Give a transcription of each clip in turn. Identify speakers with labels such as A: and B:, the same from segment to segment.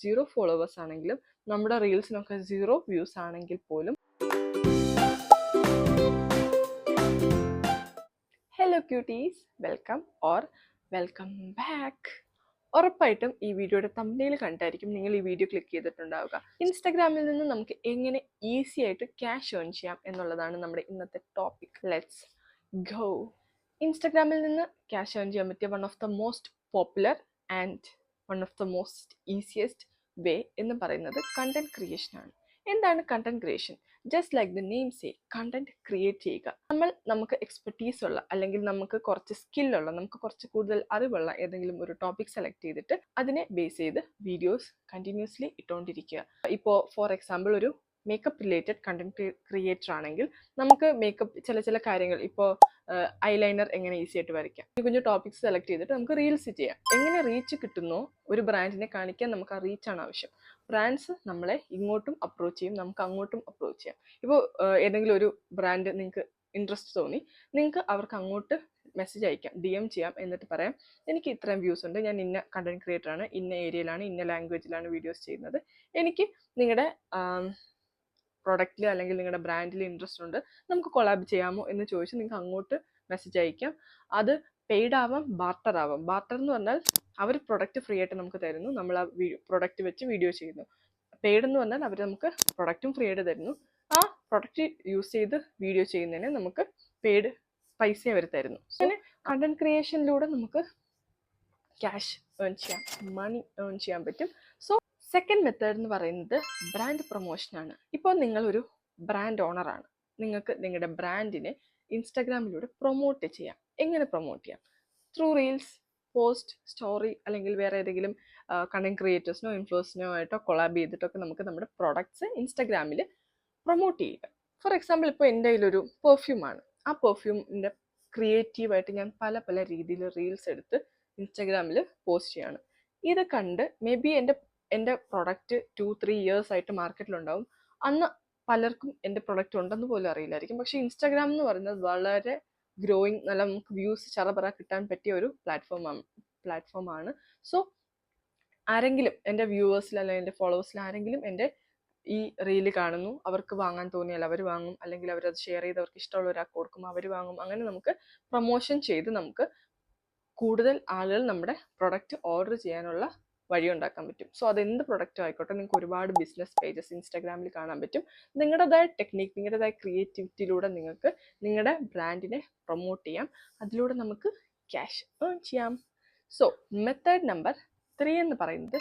A: Zero followers ആണെങ്കിലും നമ്മുടെ റീൽസിനൊക്കെ zero views ആണെങ്കിൽ പോലും hello cuties welcome or welcome back ഉറപ്പായിട്ടും ഈ വീഡിയോയുടെ തമ്മിൽ കണ്ടായിരിക്കും നിങ്ങൾ ഈ വീഡിയോ ക്ലിക്ക് ചെയ്തിട്ടുണ്ടാവുക. ഇൻസ്റ്റാഗ്രാമിൽ നിന്ന് നമുക്ക് എങ്ങനെ ഈസി ആയിട്ട് ക്യാഷ് ഏൺ ചെയ്യാം എന്നുള്ളതാണ് നമ്മുടെ ഇന്നത്തെ ടോപ്പിക് ലെറ്റ്സ് ഗോ ഇൻസ്റ്റാഗ്രാമിൽ നിന്ന് ക്യാഷ് ഏൺ ചെയ്യാൻ പറ്റിയ one of the most popular and one of the most easiest way എന്ന് പറയുന്നത് കണ്ടന്റ് ക്രിയേഷൻ ആണ്. എന്താണ് content creation just like the name say content create ചെയ്യുക. നമ്മൾ നമുക്ക് എക്സ്പെർട്ടീസ് ഉള്ള അല്ലെങ്കിൽ നമുക്ക് കുറച്ച് സ്കില്ലുള്ള നമുക്ക് കുറച്ച് കൂടുതൽ അറിവുള്ള ഏതെങ്കിലും ഒരു ടോപ്പിക് സെലക്ട് ചെയ്തിട്ട് അതിനെ ബേസ് ചെയ്ത് വീഡിയോസ് കണ്ടിന്യൂസ്ലി ഇട്ടുകൊണ്ടിരിക്കുക ഇപ്പോൾ ഫോർ എക്സാമ്പിൾ ഒരു മേക്കപ്പ് റിലേറ്റഡ് കണ്ടന്റ് ക്രിയേറ്റർ ആണെങ്കിൽ നമുക്ക് മേക്കപ്പ് ചില ചില കാര്യങ്ങൾ ഇപ്പോൾ ഐലൈനർ എങ്ങനെ ഈസി ആയിട്ട് വരയ്ക്കാം. കുഞ്ഞു ടോപ്പിക്സ് സെലക്ട് ചെയ്തിട്ട് നമുക്ക് റീൽസ് ചെയ്യാം. എങ്ങനെ റീച്ച് കിട്ടുന്നോ ഒരു ബ്രാൻഡിനെ കാണിക്കാൻ നമുക്ക് ആ റീച്ചാണ് ആവശ്യം. ബ്രാൻഡ്സ് നമ്മളെ ഇങ്ങോട്ടും അപ്രോച്ച് ചെയ്യും നമുക്ക് അങ്ങോട്ടും അപ്രോച്ച് ചെയ്യാം. ഇപ്പോൾ ഏതെങ്കിലും ഒരു ബ്രാൻഡ് നിങ്ങൾക്ക് ഇൻട്രസ്റ്റ് തോന്നി നിങ്ങൾക്ക് അവർക്ക് അങ്ങോട്ട് മെസ്സേജ് അയക്കാം ഡി എം ചെയ്യാം എന്നിട്ട് പറയാം എനിക്ക് ഇത്രയും വ്യൂസ് ഉണ്ട് ഞാൻ ഇന്ന കണ്ടന്റ് ക്രിയേറ്റർ ആണ് ഇന്ന ഏരിയയിലാണ് ഇന്ന ലാംഗ്വേജിലാണ് വീഡിയോസ് ചെയ്യുന്നത്. എനിക്ക് നിങ്ങളുടെ പ്രൊഡക്റ്റിൽ അല്ലെങ്കിൽ നിങ്ങളുടെ ബ്രാൻഡിൽ ഇൻട്രസ്റ്റ് ഉണ്ട് നമുക്ക് കൊളാബ് ചെയ്യാമോ എന്ന് ചോദിച്ച് നിങ്ങൾക്ക് അങ്ങോട്ട് മെസ്സേജ് അയക്കാം. അത് പെയ്ഡ് ആവാം ബാർട്ടർ ആവാം. ബാർട്ടർ എന്ന് പറഞ്ഞാൽ അവർ പ്രൊഡക്റ്റ് ഫ്രീ ആയിട്ട് നമുക്ക് തരുന്നു. നമ്മൾ ആ പ്രൊഡക്റ്റ് വെച്ച് വീഡിയോ ചെയ്യുന്നു. പെയ്ഡ് എന്ന് പറഞ്ഞാൽ അവർ നമുക്ക് പ്രൊഡക്റ്റും ഫ്രീ ആയിട്ട് തരുന്നു. ആ പ്രൊഡക്റ്റ് യൂസ് ചെയ്ത് വീഡിയോ ചെയ്യുന്നതിന് നമുക്ക് പെയ്ഡ് പൈസ അവർ തരുന്നു. അങ്ങനെ കണ്ടന്റ് ക്രിയേഷനിലൂടെ നമുക്ക് ക്യാഷ് ഏൺ ചെയ്യാം മണി ഏൺ ചെയ്യാൻ പറ്റും. സോ സെക്കൻഡ് മെത്തേഡ് എന്ന് പറയുന്നത് ബ്രാൻഡ് പ്രൊമോഷനാണ് ഇപ്പോൾ നിങ്ങളൊരു ബ്രാൻഡ് ഓണറാണ് നിങ്ങൾക്ക് നിങ്ങളുടെ ബ്രാൻഡിനെ ഇൻസ്റ്റാഗ്രാമിലൂടെ പ്രൊമോട്ട് ചെയ്യാം. എങ്ങനെ പ്രൊമോട്ട് ചെയ്യാം? ത്രൂ റീൽസ് പോസ്റ്റ് സ്റ്റോറി അല്ലെങ്കിൽ വേറെ ഏതെങ്കിലും കണ്ടന്റ് ക്രിയേറ്റേഴ്സിനോ ഇൻഫ്ലുവൻസിനോ ആയിട്ടോ കൊളാബ് ചെയ്തിട്ടൊക്കെ നമുക്ക് നമ്മുടെ പ്രൊഡക്ട്സ് ഇൻസ്റ്റാഗ്രാമിൽ പ്രൊമോട്ട് ചെയ്യുക. ഫോർ എക്സാമ്പിൾ ഇപ്പോൾ എന്റെ കയ്യിലൊരു പെർഫ്യൂമാണ് ആ പെർഫ്യൂമിന്റെ ക്രിയേറ്റീവായിട്ട് ഞാൻ പല പല രീതിയിൽ റീൽസ് എടുത്ത് ഇൻസ്റ്റാഗ്രാമിൽ പോസ്റ്റ് ചെയ്യാണ്. ഇത് കണ്ട് മേ ബി എന്റെ എന്റെ പ്രൊഡക്റ്റ് ടു ത്രീ ഇയേഴ്സ് ആയിട്ട് മാർക്കറ്റിലുണ്ടാവും അന്ന് പലർക്കും എന്റെ പ്രൊഡക്റ്റ് ഉണ്ടെന്ന് പോലും അറിയില്ലായിരിക്കും. പക്ഷേ ഇൻസ്റ്റാഗ്രാം എന്ന് പറയുന്നത് വളരെ ഗ്രോയിങ് നല്ല നമുക്ക് വ്യൂസ് ചറപറ കിട്ടാൻ പറ്റിയ ഒരു പ്ലാറ്റ്ഫോമാണ് പ്ലാറ്റ്ഫോമാണ് സോ ആരെങ്കിലും എന്റെ വ്യൂവേഴ്സിൽ അല്ലെങ്കിൽ എന്റെ ഫോളോവേഴ്സിൽ ആരെങ്കിലും എന്റെ ഈ റീൽ കാണുന്നു അവർക്ക് വാങ്ങാൻ തോന്നിയാൽ അവർ വാങ്ങും. അല്ലെങ്കിൽ അവരത് ഷെയർ ചെയ്ത് അവർക്ക് ഇഷ്ടമുള്ള ഒരാൾക്ക് കൊടുക്കും അവർ വാങ്ങും. അങ്ങനെ നമുക്ക് പ്രൊമോഷൻ ചെയ്ത് നമുക്ക് കൂടുതൽ ആളുകൾ നമ്മുടെ പ്രൊഡക്റ്റ് ഓർഡർ ചെയ്യാനുള്ള വഴി ഉണ്ടാക്കാൻ പറ്റും. സോ അതെന്ത് പ്രൊഡക്റ്റും ആയിക്കോട്ടെ നിങ്ങൾക്ക് ഒരുപാട് ബിസിനസ് പേജസ് ഇൻസ്റ്റാഗ്രാമിൽ കാണാൻ പറ്റും. നിങ്ങളുടേതായ ടെക്നിക്ക് നിങ്ങളുടേതായ ക്രിയേറ്റിവിറ്റിയിലൂടെ നിങ്ങൾക്ക് നിങ്ങളുടെ ബ്രാൻഡിനെ പ്രൊമോട്ട് ചെയ്യാം. അതിലൂടെ നമുക്ക് ക്യാഷ് ഏൺ ചെയ്യാം. സോ മെത്തേഡ് നമ്പർ ത്രീ എന്ന് പറയുന്നത്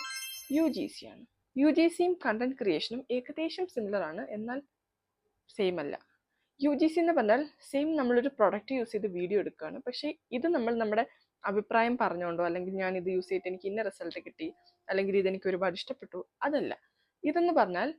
A: യു ജി സി ആണ് യു ജി സിയും കണ്ടന്റ് ക്രിയേഷനും ഏകദേശം സിമിലർ ആണ് എന്നാൽ സെയിം അല്ല. യു ജി സി എന്ന് പറഞ്ഞാൽ സെയിം നമ്മളൊരു പ്രൊഡക്റ്റ് യൂസ് ചെയ്ത് വീഡിയോ എടുക്കുകയാണ്. പക്ഷേ ഇത് നമ്മൾ നമ്മുടെ അഭിപ്രായം പറഞ്ഞുകൊണ്ടോ? അല്ലെങ്കിൽ ഞാൻ ഇത് യൂസ് ചെയ്തിട്ട് എനിക്ക് ഇന്ന റിസൾട്ട് കിട്ടി. അല്ലെങ്കിൽ ഇതെനിക്ക് ഒരുപാട് ഇഷ്ടപ്പെട്ടു. അതല്ല. ഇതെന്ന് പറഞ്ഞാൽ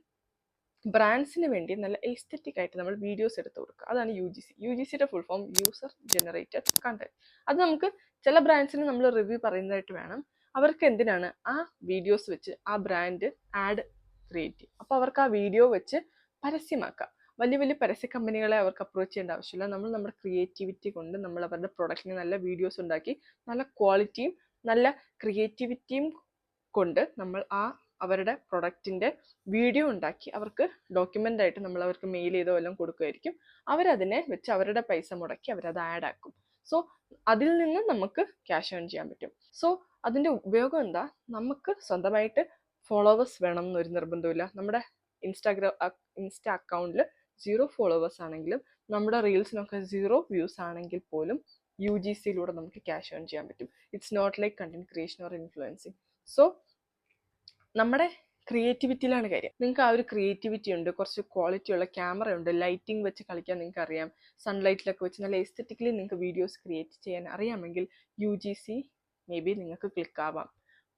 A: ബ്രാൻഡ്സിന് വേണ്ടി നല്ല എസ്തറ്റിക് ആയിട്ട് നമ്മൾ വീഡിയോസ് എടുത്ത് കൊടുക്കുക. അതാണ് U G C U G സിയുടെ full form user generated content അത് നമുക്ക് ചില ബ്രാൻഡ്സിന് നമ്മൾ റിവ്യൂ പറയുന്നതായിട്ട് വേണം. അവർക്ക് എന്തിനാണ് ആ വീഡിയോസ് വെച്ച് ആ ബ്രാൻഡ് ആഡ് ക്രിയേറ്റ് ചെയ്യും അപ്പോൾ അവർക്ക് ആ വീഡിയോ വെച്ച് പരസ്യമാക്കാം വലിയ വലിയ പരസ്യ കമ്പനികളെ അവർക്ക് അപ്രോച്ച് ചെയ്യേണ്ട ആവശ്യമില്ല. നമ്മൾ നമ്മുടെ ക്രിയേറ്റിവിറ്റി കൊണ്ട് നമ്മൾ അവരുടെ പ്രൊഡക്റ്റിന് നല്ല വീഡിയോസ് ഉണ്ടാക്കി നല്ല ക്വാളിറ്റിയും നല്ല ക്രിയേറ്റിവിറ്റിയും കൊണ്ട് നമ്മൾ ആ അവരുടെ പ്രൊഡക്റ്റിന്റെ വീഡിയോ ഉണ്ടാക്കി അവർക്ക് ഡോക്യുമെന്റ് ആയിട്ട് നമ്മൾ അവർക്ക് മെയിൽ ചെയ്തോ എല്ലാം കൊടുക്കുമായിരിക്കും അവരതിനെ വെച്ച് അവരുടെ പൈസ മുടക്കി അവരത് ആഡ് ആക്കും. സോ അതിൽ നിന്ന് നമുക്ക് ക്യാഷ് ഓൺ ചെയ്യാൻ പറ്റും. സോ അതിന്റെ ഉപയോഗം എന്താ? നമുക്ക് സ്വന്തമായിട്ട് ഫോളോവേഴ്സ് വേണം എന്നൊരു നിർബന്ധമില്ല നമ്മുടെ ഇൻസ്റ്റാഗ്രാം ഇൻസ്റ്റ അക്കൗണ്ടിൽ സീറോ ഫോളോവേഴ്സ് ആണെങ്കിലും നമ്മുടെ റീൽസിനൊക്കെ സീറോ വ്യൂസ് ആണെങ്കിൽ പോലും യു ജി സിയിലൂടെ നമുക്ക് ക്യാഷ് ഓൺ ചെയ്യാൻ പറ്റും. It's not like content creation or influencing so നമ്മുടെ ക്രിയേറ്റിവിറ്റിയിലാണ് കാര്യം. നിങ്ങൾക്ക് ആ ഒരു ക്രിയേറ്റിവിറ്റി ഉണ്ട് കുറച്ച് ക്വാളിറ്റി ഉള്ള ക്യാമറ ഉണ്ട് ലൈറ്റിംഗ് വെച്ച് കളിക്കാൻ നിങ്ങൾക്ക് അറിയാം സൺലൈറ്റിലൊക്കെ വെച്ച് നല്ല എസ്തറ്റിക്കലി നിങ്ങൾക്ക് വീഡിയോസ് ക്രിയേറ്റ് ചെയ്യാൻ അറിയാമെങ്കിൽ U G C may be നിങ്ങൾക്ക് ക്ലിക്കാവാം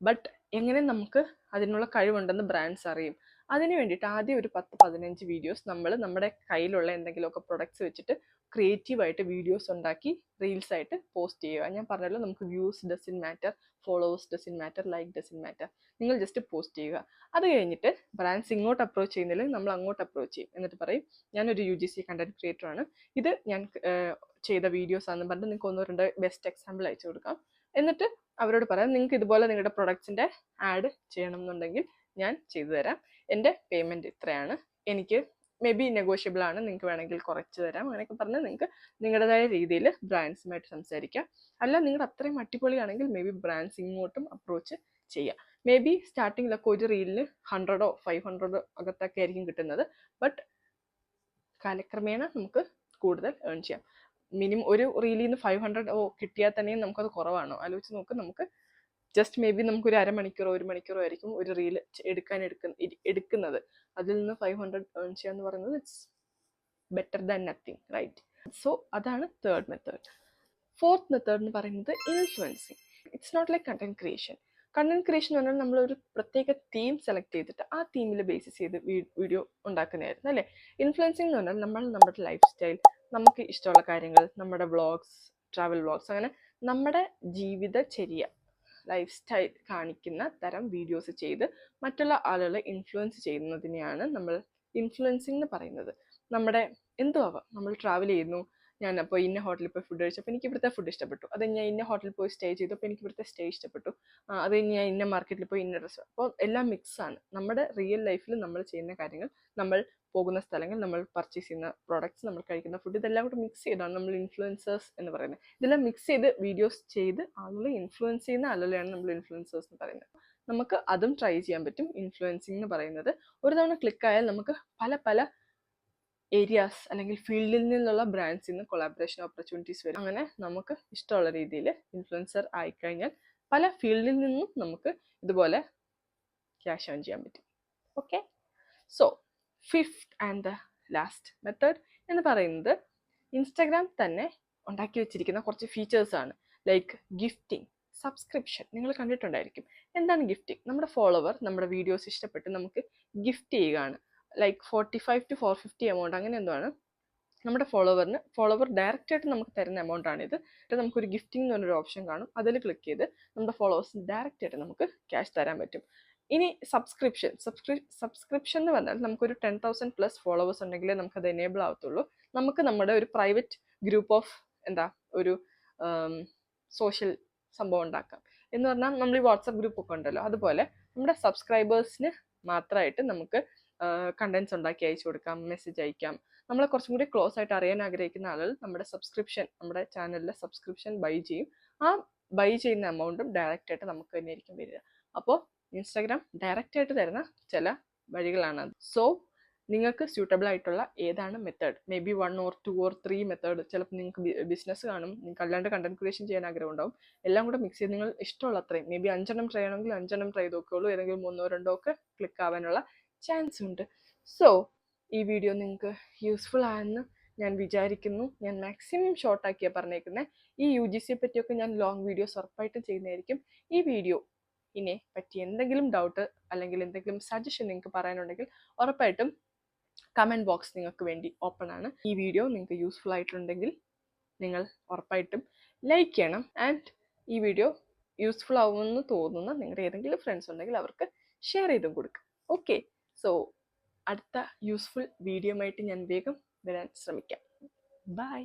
A: ബട്ട് എങ്ങനെ നമുക്ക് അതിനുള്ള കഴിവുണ്ടെന്ന് ബ്രാൻഡ്സ് അറിയും. അതിന് വേണ്ടിയിട്ട് ആദ്യം ഒരു പത്ത് പതിനഞ്ച് വീഡിയോസ് നമ്മൾ നമ്മുടെ കയ്യിലുള്ള എന്തെങ്കിലുമൊക്കെ പ്രൊഡക്ട്സ് വെച്ചിട്ട് ക്രിയേറ്റീവായിട്ട് വീഡിയോസ് ഉണ്ടാക്കി റീൽസ് ആയിട്ട് പോസ്റ്റ് ചെയ്യുക. ഞാൻ പറഞ്ഞല്ലോ നമുക്ക് views doesn't matter followers doesn't matter like doesn't matter നിങ്ങൾ ജസ്റ്റ് പോസ്റ്റ് ചെയ്യുക. അത് കഴിഞ്ഞിട്ട് ബ്രാൻഡ്സ് ഇങ്ങോട്ട് അപ്രോച്ച് ചെയ്യുന്നില്ല നമ്മൾ അങ്ങോട്ട് അപ്രോച്ച് ചെയ്യും. എന്നിട്ട് പറയും ഞാനൊരു U G C content creator ആണ്. ഇത് ഞാൻ ചെയ്ത വീഡിയോസ് ആണെന്ന് പറഞ്ഞിട്ട് നിങ്ങൾക്ക് ഒന്നോ രണ്ടോ ബെസ്റ്റ് എക്സാമ്പിൾ അയച്ചു കൊടുക്കാം. എന്നിട്ട് അവരോട് പറയാം നിങ്ങൾക്ക് ഇതുപോലെ നിങ്ങളുടെ പ്രൊഡക്ട്സിന്റെ ആഡ് ചെയ്യണം എന്നുണ്ടെങ്കിൽ ഞാൻ ചെയ്തു തരാം. എന്റെ പേയ്മെന്റ് ഇത്രയാണ്. എനിക്ക് മേ ബി നെഗോഷ്യബിൾ ആണ്. നിങ്ങൾക്ക് വേണമെങ്കിൽ കുറച്ച് തരാം. അങ്ങനെയൊക്കെ പറഞ്ഞ് നിങ്ങൾക്ക് നിങ്ങളുടേതായ രീതിയിൽ ബ്രാൻഡ്സുമായിട്ട് സംസാരിക്കാം. അല്ല നിങ്ങളുടെ അത്രയും അടിപൊളിയാണെങ്കിൽ മേ ബി ബ്രാൻഡ്സ് ഇങ്ങോട്ടും അപ്രോച്ച് ചെയ്യാം. മേ ബി സ്റ്റാർട്ടിങ്ങിലൊക്കെ ഒരു റീലിന് ഹൺഡ്രഡോ ഫൈവ് ഹൺഡ്രഡോ അകത്തൊക്കെ ആയിരിക്കും കിട്ടുന്നത്. ബട്ട് കാലക്രമേണ നമുക്ക് കൂടുതൽ ഏൺ ചെയ്യാം. മിനിമം ഒരു റീലിൽ നിന്ന് ഫൈവ് ഹൺഡ്രഡ് ഓ കിട്ടിയാൽ തന്നെയും നമുക്കത് കുറവാണോ? ആലോചിച്ച് നോക്ക്. നമുക്ക് ജസ്റ്റ് മേ ബി നമുക്ക് ഒരു അരമണിക്കൂറോ ഒരു മണിക്കൂറോ ആയിരിക്കും ഒരു റീൽ എടുക്കാൻ എടുക്കുന്ന എടുക്കുന്നത്. അതിൽ നിന്ന് ഫൈവ് ഹൺഡ്രഡ് ഏൺ ചെയ്യുക എന്ന് പറയുന്നത് it's better than nothing right so അതാണ് തേർഡ് മെത്തേഡ് ഫോർത്ത് മെത്തേഡ് എന്ന് പറയുന്നത് influencing it's not like content creation content creation എന്ന് പറഞ്ഞാൽ നമ്മളൊരു പ്രത്യേക തീം സെലക്ട് ചെയ്തിട്ട് ആ തീമിൽ ബേസിസ് ചെയ്ത് വീഡിയോ ഉണ്ടാക്കുന്നതായിരുന്നു അല്ലേ? ഇൻഫ്ലുവൻസിങ് എന്ന് പറഞ്ഞാൽ നമ്മൾ നമ്മുടെ ലൈഫ് സ്റ്റൈൽ നമുക്ക് ഇഷ്ടമുള്ള കാര്യങ്ങൾ നമ്മുടെ വ്ളോഗ്സ് ട്രാവൽ വ്ളോഗ്സ് അങ്ങനെ നമ്മുടെ ജീവിതചര്യ ലൈഫ് സ്റ്റൈൽ കാണിക്കുന്ന തരം വീഡിയോസ് ചെയ്ത് മറ്റുള്ള ആളുകളെ ഇൻഫ്ലുവൻസ് ചെയ്യുന്നതിനെയാണ് നമ്മൾ ഇൻഫ്ലുവൻസിങ് എന്ന് പറയുന്നത്. നമ്മുടെ എന്തോ ആവാം. നമ്മൾ ട്രാവൽ ചെയ്യുന്നു ഞാൻ അപ്പോൾ ഇന്ന ഹോട്ടലിൽ പോയി ഫുഡ് കഴിച്ചപ്പോൾ എനിക്ക് ഇവിടുത്തെ ഫുഡ് ഇഷ്ടപ്പെട്ടു. അത് ഞാൻ ഇന്ന ഹോട്ടലിൽ പോയി സ്റ്റേ ചെയ്തു. അപ്പോൾ എനിക്ക് ഇവിടുത്തെ സ്റ്റേ ഇഷ്ടപ്പെട്ടു. അത് ഞാൻ ഇന്ന മാർക്കറ്റിൽ പോയി ഇന്ന ഡ്രസ്സ് അപ്പോൾ എല്ലാം മിക്സ് ആണ്. നമ്മുടെ റിയൽ ലൈഫിൽ നമ്മൾ ചെയ്യുന്ന കാര്യങ്ങൾ നമ്മൾ പോകുന്ന സ്ഥലങ്ങൾ നമ്മൾ പർച്ചേസ് ചെയ്യുന്ന പ്രോഡക്റ്റ്സ് നമ്മൾ കഴിക്കുന്ന ഫുഡ് ഇതെല്ലാം കൂടെ മിക്സ് ചെയ്താണ് നമ്മൾ ഇൻഫ്ലുവൻസേഴ്സ് എന്ന് പറയുന്നത്. ഇതെല്ലാം മിക്സ് ചെയ്ത് വീഡിയോസ് ചെയ്ത് ആളുകളെ ഇൻഫ്ലുവൻസ് ചെയ്യുന്ന ആളുകളെയാണ് നമ്മൾ ഇൻഫ്ലുവൻസേഴ്സ് എന്ന് പറയുന്നത്. നമുക്ക് അതും ട്രൈ ചെയ്യാൻ പറ്റും. ഇൻഫ്ലുവൻസിങ് എന്ന് പറയുന്നത് ഒരു തവണ ക്ലിക്കായാൽ നമുക്ക് പല പല ഏരിയാസ് അല്ലെങ്കിൽ ഫീൽഡിൽ നിന്നുള്ള ബ്രാൻഡ്സിൽ നിന്ന് കൊളാബറേഷൻ ഓപ്പർച്യൂണിറ്റീസ് വരും. അങ്ങനെ നമുക്ക് ഇഷ്ടമുള്ള രീതിയിൽ ഇൻഫ്ലുവൻസർ ആയിക്കഴിഞ്ഞാൽ പല ഫീൽഡിൽ നിന്നും നമുക്ക് ഇതുപോലെ ക്യാഷ് ഓൺ ചെയ്യാൻ പറ്റും. Okay so fifth and the last method എന്ന് പറയുന്നത് ഇൻസ്റ്റാഗ്രാം തന്നെ ഉണ്ടാക്കി വെച്ചിരിക്കുന്ന കുറച്ച് ഫീച്ചേഴ്സാണ് ലൈക്ക് ഗിഫ്റ്റിംഗ് സബ്സ്ക്രിപ്ഷൻ നിങ്ങൾ കണ്ടിട്ടുണ്ടായിരിക്കും. എന്താണ് ഗിഫ്റ്റിംഗ് നമ്മുടെ ഫോളോവർ നമ്മുടെ വീഡിയോസ് ഇഷ്ടപ്പെട്ട് നമുക്ക് ഗിഫ്റ്റ് ചെയ്യുകയാണ്. Like forty five to four fifty amount അങ്ങനെ എന്തോ ആണ്. നമ്മുടെ ഫോളോവറിന് ഫോളോവർ ഡയറക്റ്റ് ആയിട്ട് നമുക്ക് തരുന്ന എമൗണ്ട് ആണിത് നമുക്ക് നമുക്കൊരു ഗിഫ്റ്റിംഗ് എന്ന് പറഞ്ഞൊരു ഓപ്ഷൻ കാണും. അതിൽ ക്ലിക്ക് ചെയ്ത് നമ്മുടെ ഫോളോവേഴ്സിന് ഡയറക്റ്റ് ആയിട്ട് നമുക്ക് ക്യാഷ് തരാൻ പറ്റും. ഇനി സബ്സ്ക്രിപ്ഷൻ സബ്സ്ക്രി സബ്സ്ക്രിപ്ഷൻ എന്ന് പറഞ്ഞാൽ നമുക്കൊരു ടെൻ തൗസൻഡ് പ്ലസ് ഫോളോവേഴ്സ് ഉണ്ടെങ്കിലേ അത് എനേബിൾ ആവത്തുള്ളൂ. നമുക്ക് നമ്മുടെ ഒരു പ്രൈവറ്റ് ഗ്രൂപ്പ് ഓഫ് എന്താ ഒരു സോഷ്യൽ സംഭവം ഉണ്ടാക്കാം. എന്ന് പറഞ്ഞാൽ നമ്മൾ ഈ വാട്സപ്പ് ഗ്രൂപ്പ് ഒക്കെ ഉണ്ടല്ലോ. അതുപോലെ നമ്മുടെ സബ്സ്ക്രൈബേഴ്സിന് മാത്രമായിട്ട് നമുക്ക് കണ്ടൻസ് ഉണ്ടാക്കി അയച്ചു കൊടുക്കാം മെസ്സേജ് അയക്കാം. നമ്മളെ കുറച്ചും കൂടി ക്ലോസ് ആയിട്ട് അറിയാൻ ആഗ്രഹിക്കുന്ന ആളുകൾ നമ്മുടെ സബ്സ്ക്രിപ്ഷൻ നമ്മുടെ ചാനലിലെ സബ്സ്ക്രിപ്ഷൻ ബൈ ചെയ്യും. ആ ബൈ ചെയ്യുന്ന എമൗണ്ടും ഡയറക്റ്റ് ആയിട്ട് നമുക്ക് തന്നെ ആയിരിക്കും വരിക. അപ്പോൾ ഇൻസ്റ്റാഗ്രാം ഡയറക്റ്റ് ആയിട്ട് തരുന്ന ചില വഴികളാണ് സോ നിങ്ങൾക്ക് സ്യൂട്ടബിൾ ആയിട്ടുള്ള ഏതാണ് method may be one or two or three method ചിലപ്പോൾ നിങ്ങൾക്ക് ബിസിനസ് കാണും. നിങ്ങൾക്ക് അല്ലാണ്ട് കണ്ടന്റ് ക്രിയേഷൻ ചെയ്യാൻ ആഗ്രഹം ഉണ്ടാവും എല്ലാം കൂടെ മിക്സ് ചെയ്ത് നിങ്ങൾ ഇഷ്ടമുള്ള അത്രയും. മേ ബി അഞ്ചെണ്ണം ട്രൈ ആണെങ്കിൽ അഞ്ചെണ്ണം ട്രൈ നോക്കുകയുള്ളൂ ഏതെങ്കിലും മൂന്നോ രണ്ടോ ഒക്കെ ക്ലിക്ക് ആവാനുള്ള ചാൻസ് ഉണ്ട്. സോ ഈ വീഡിയോ നിങ്ങൾക്ക് യൂസ്ഫുൾ ആയെന്ന് ഞാൻ വിചാരിക്കുന്നു. ഞാൻ മാക്സിമം ഷോർട്ടാക്കിയാണ് പറഞ്ഞേക്കുന്നത് ഈ യു ജി സിയെ പറ്റിയൊക്കെ ഞാൻ ലോങ് വീഡിയോസ് ഉറപ്പായിട്ടും ചെയ്യുന്നതായിരിക്കും. ഈ വീഡിയോ ഇനെ പറ്റി എന്തെങ്കിലും ഡൗട്ട് അല്ലെങ്കിൽ എന്തെങ്കിലും സജഷൻ നിങ്ങൾക്ക് പറയാനുണ്ടെങ്കിൽ ഉറപ്പായിട്ടും കമന്റ് ബോക്സ് നിങ്ങൾക്ക് വേണ്ടി ഓപ്പൺ ആണ്. ഈ വീഡിയോ നിങ്ങൾക്ക് യൂസ്ഫുൾ ആയിട്ടുണ്ടെങ്കിൽ നിങ്ങൾ ഉറപ്പായിട്ടും ലൈക്ക് ചെയ്യണം. ആൻഡ് ഈ വീഡിയോ യൂസ്ഫുൾ ആവുമെന്ന് തോന്നുന്ന നിങ്ങളുടെ ഏതെങ്കിലും ഫ്രണ്ട്സ് ഉണ്ടെങ്കിൽ അവർക്ക് ഷെയർ ചെയ്തും കൊടുക്കുക ഓക്കെ സോ അടുത്ത യൂസ്ഫുൾ വീഡിയോ ആയിട്ട് ഞാൻ വേഗം വരാൻ ശ്രമിക്കാം. ബൈ